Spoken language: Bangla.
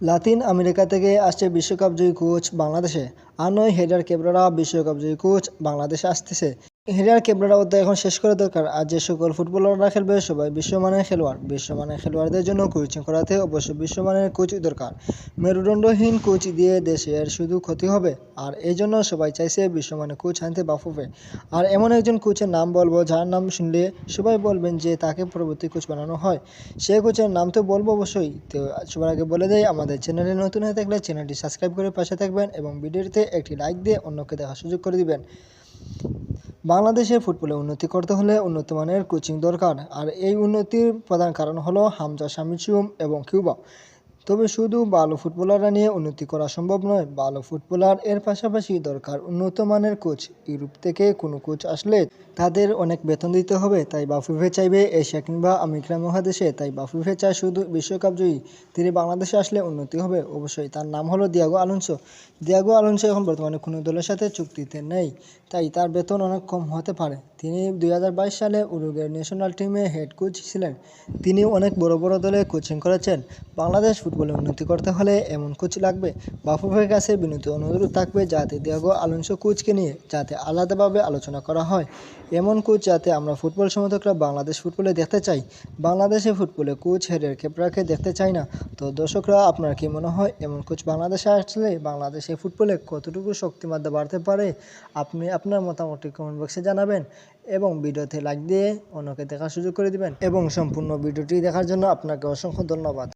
লাতিন আমেরিকা থেকে আসছে বিশ্বকাপ জয়ী কোচ বাংলাদেশে। আর নয়, হেডার কেবরারা বিশ্বকাপ জয়ী কোচ বাংলাদেশে আসতেছে। হেডার কেবরারা অধ্যায় এখন শেষ করা দরকার। আর যে সকল ফুটবলাররা খেলবে, সবাই বিশ্বমানের খেলোয়াড়। বিশ্বমানের খেলোয়াড়দের জন্য কোচিং করাতে অবশ্যই বিশ্বমানের কোচ দরকার। মেরুদণ্ডহীন কোচ দিয়ে দেশের শুধু ক্ষতি হবে। আর এই জন্য সবাই চাইছে বিশ্বমানের কোচ আনতে বাফুফে। আর এমন একজন কোচের নাম বলব, যার নাম শুনলে সবাই বলবেন যে তাকে পরবর্তী কোচ বানানো হয়। সে কোচের নাম তো বলব অবশ্যই। তো সবার আগে বলে দেয় আমাদের চ্যানেলে নতুন হয়ে থাকলে চ্যানেলটি সাবস্ক্রাইব করে পাশে থাকবেন এবং ভিডিওটিতে একটি লাইক দিয়ে অন্যকে দেখার সুযোগ করে দিবেন। বাংলাদেশের ফুটবলে উন্নতি করতে হলে উন্নত মানের কোচিং দরকার। আর এই উন্নতির প্রধান কারণ হলো হামজা শামিচুম এবং কিউবা। তবে শুধু ভালো ফুটবলাররা নিয়ে উন্নতি করা সম্ভব নয়, ভালো ফুটবলার এর পাশাপাশি দরকার উন্নত মানের কোচ। ইউরোপ থেকে কোনো কোচ আসলে তাদের অনেক বেতন দিতে হবে, তাই বাফুফে চাইবে এশিয়া কিংবা আমেরিকা মহাদেশে, তাই বাফুফে চায় শুধু বিশ্বকাপ জয়ী। তিনি বাংলাদেশে আসলে উন্নতি হবে, অবশ্যই তার নাম হলো দিয়াগো আলোনসো। দিয়াগো আলোনসো এখন বর্তমানে কোনো দলের সাথে চুক্তিতে নেই, তাই তার বেতন অনেক কম হতে পারে। তিনি দুই হাজার বাইশ সালে উরুগের ন্যাশনাল টিমে হেড কোচ ছিলেন। তিনি অনেক বড় বড় দলে কোচিং করেছেন। বাংলাদেশ ফুটবলে উন্নতি করতে হলে এমন কোচ লাগবে। বাফুফের কাছে বিনীত অনুরোধ থাকবে যাতে দিয়াগো আলোনসো কোচকে নিয়ে যাতে আলাদাভাবে আলোচনা করা হয়। এমন কোচ যাতে আমরা ফুটবল সমর্থকরা বাংলাদেশ ফুটবলে দেখতে চাই। বাংলাদেশে ফুটবলে কোচ হেডের কেপরাকে দেখতে চাই না। তো দর্শকরা, আপনার কি মনে হয় এমন কোচ বাংলাদেশে আসলে বাংলাদেশে ফুটবলে কতটুকু শক্তিমত্তা বাড়তে পারে? আপনি আপনার মতামতটি কমেন্ট বক্সে জানাবেন এবং ভিডিওতে লাইক দিয়ে অন্যকে দেখার সুযোগ করে দিবেন। এবং সম্পূর্ণ ভিডিওটি দেখার জন্য আপনাকে অসংখ্য ধন্যবাদ।